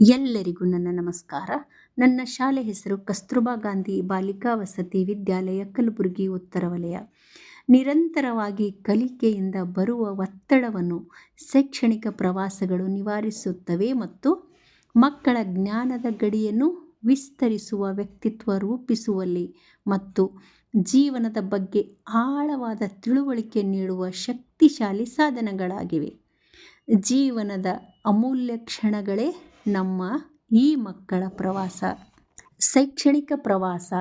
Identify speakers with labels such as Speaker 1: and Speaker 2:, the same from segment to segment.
Speaker 1: ಎಲ್ಲರಿಗೂ ನನ್ನ ನಮಸ್ಕಾರ. ನನ್ನ ಶಾಲೆ ಹೆಸರು ಕಸ್ತೂರ್ಬಾ ಗಾಂಧಿ ಬಾಲಿಕಾ ವಸತಿ ವಿದ್ಯಾಲಯ, ಕಲಬುರಗಿ, ಉತ್ತರ ವಲಯ. ನಿರಂತರವಾಗಿ ಕಲಿಕೆಯಿಂದ ಬರುವ ಒತ್ತಡವನ್ನು ಶೈಕ್ಷಣಿಕ ಪ್ರವಾಸಗಳು ನಿವಾರಿಸುತ್ತವೆ ಮತ್ತು ಮಕ್ಕಳ ಜ್ಞಾನದ ಗಡಿಯನ್ನು ವಿಸ್ತರಿಸುವ ವ್ಯಕ್ತಿತ್ವ ರೂಪಿಸುವಲ್ಲಿ ಮತ್ತು ಜೀವನದ ಬಗ್ಗೆ ಆಳವಾದ ತಿಳುವಳಿಕೆ ನೀಡುವ ಶಕ್ತಿಶಾಲಿ ಸಾಧನಗಳಾಗಿವೆ. ಜೀವನದ ಅಮೂಲ್ಯ ಕ್ಷಣಗಳೇ ನಮ್ಮ ಈ ಮಕ್ಕಳ ಪ್ರವಾಸ. ಶೈಕ್ಷಣಿಕ ಪ್ರವಾಸ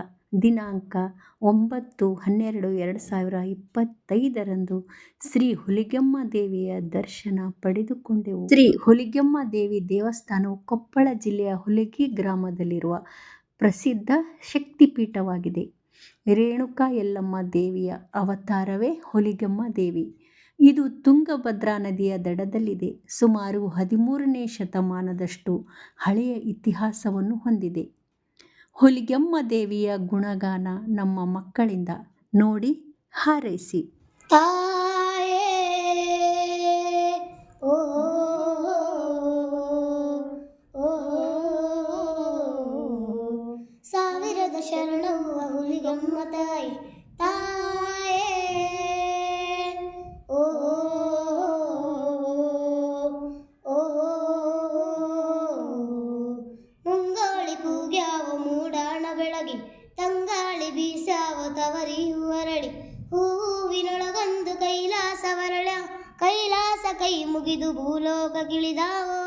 Speaker 1: ದಿನಾಂಕ ಒಂಬತ್ತು ಹನ್ನೆರಡು ಎರಡು ಸಾವಿರ ಇಪ್ಪತ್ತೈದರಂದು ಶ್ರೀ ಹುಲಿಗೆಮ್ಮ ದೇವಿಯ ದರ್ಶನ ಪಡೆದುಕೊಂಡೆವು. ಶ್ರೀ ಹುಲಿಗೆಮ್ಮ ದೇವಿ ದೇವಸ್ಥಾನವು ಕೊಪ್ಪಳ ಜಿಲ್ಲೆಯ ಹುಲಿಗಿ ಗ್ರಾಮದಲ್ಲಿರುವ ಪ್ರಸಿದ್ಧ ಶಕ್ತಿಪೀಠವಾಗಿದೆ. ರೇಣುಕಾ ಯಲ್ಲಮ್ಮ ದೇವಿಯ ಅವತಾರವೇ ಹುಲಿಗೆಮ್ಮ ದೇವಿ. ಇದು ತುಂಗಭದ್ರಾ ನದಿಯ ದಡದಲ್ಲಿದೆ. ಸುಮಾರು ಹದಿಮೂರನೇ ಶತಮಾನದಷ್ಟು ಹಳೆಯ ಇತಿಹಾಸವನ್ನು ಹೊಂದಿದೆ. ಹುಲಿಗೆಮ್ಮ ದೇವಿಯ ಗುಣಗಾನ ನಮ್ಮ ಮಕ್ಕಳಿಂದ ನೋಡಿ ಹಾರೈಸಿ.
Speaker 2: ಸಾವಿರದ ಶರಣವ್ವ ಹುಲಿಗಮ್ಮ ತಾಯಿ, ತಾಯೇ. ಬೀಸಾವ ತವರಿ ಹೂವಿನೊಳಗೊಂದು ಕೈಲಾಸ ವರಳ ಕೈಲಾಸ ಕೈ ಮುಗಿದು ಭೂಲೋಕಗಿಳಿದಾವೋ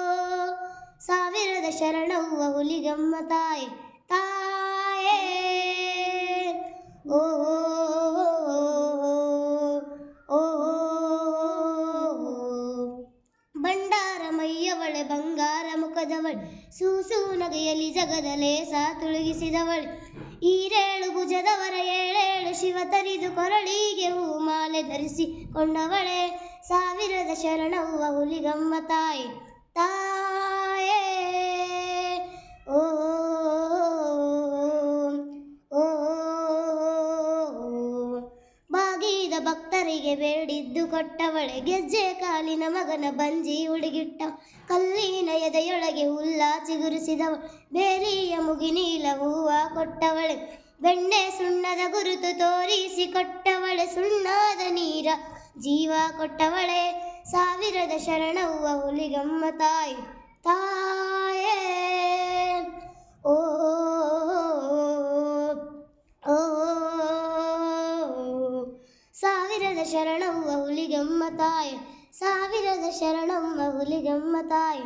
Speaker 2: ಸಾವಿರದ ಶರಣವ್ವ ಹುಲಿಗಮ್ಮ ತಾಯಿ, ತಾಯೇ. ಓ ಬಂಗಾರ ಮುಖದವಳು, ಸೂಸು ನಗೆಯಲ್ಲಿ ಜಗದ ಲೇಸ ತುಳುಗಿಸಿದವಳೆ. ಈರೇಳು ಭುಜದವರ ಏಳೇಳು ಶಿವ ತರಿದು ಕೊರಳಿಗೆ ಹೂ ಮಾಲೆ ಧರಿಸಿ ಕೊಂಡವಳೆ ಸಾವಿರದ ಶರಣವ್ವ ಹುಲಿಗಮ್ಮ ತಾಯಿ, ತಾಯೇ ಭಕ್ತರಿಗೆ ಬೇಡಿದ್ದು ಕೊಟ್ಟವಳೆ ಗೆಜ್ಜೆ ಕಾಲಿನ ಮಗನ ಬಂಜಿ ಉಡುಗಿಟ್ಟ ಕಲ್ಲಿನ ಎದೆಯೊಳಗೆ ಹುಲ್ಲ ಚಿಗುರಿಸಿದವ. ಬೇರಿಯ ಮುಗಿನೀಲ ಹೂವ ಕೊಟ್ಟವಳೆ. ಬೆಣ್ಣೆ ಸುಣ್ಣದ ಗುರುತು ತೋರಿಸಿ ಕೊಟ್ಟವಳೆ. ಸುಣ್ಣದ ನೀರ ಜೀವ ಕೊಟ್ಟವಳೆ. ಸಾವಿರದ ಶರಣವ್ವ ಹುಲಿಗಮ್ಮ ತಾಯಿ, ತಾಯೇ. ಓ ಓ ಸಾವಿರದ ಶರಣಂ ಹುಲಿಗಮ್ಮ ತಾಯಿ ಸಾವಿರದ ಶರಣಂ ಹುಲಿಗಮ್ಮ ತಾಯಿ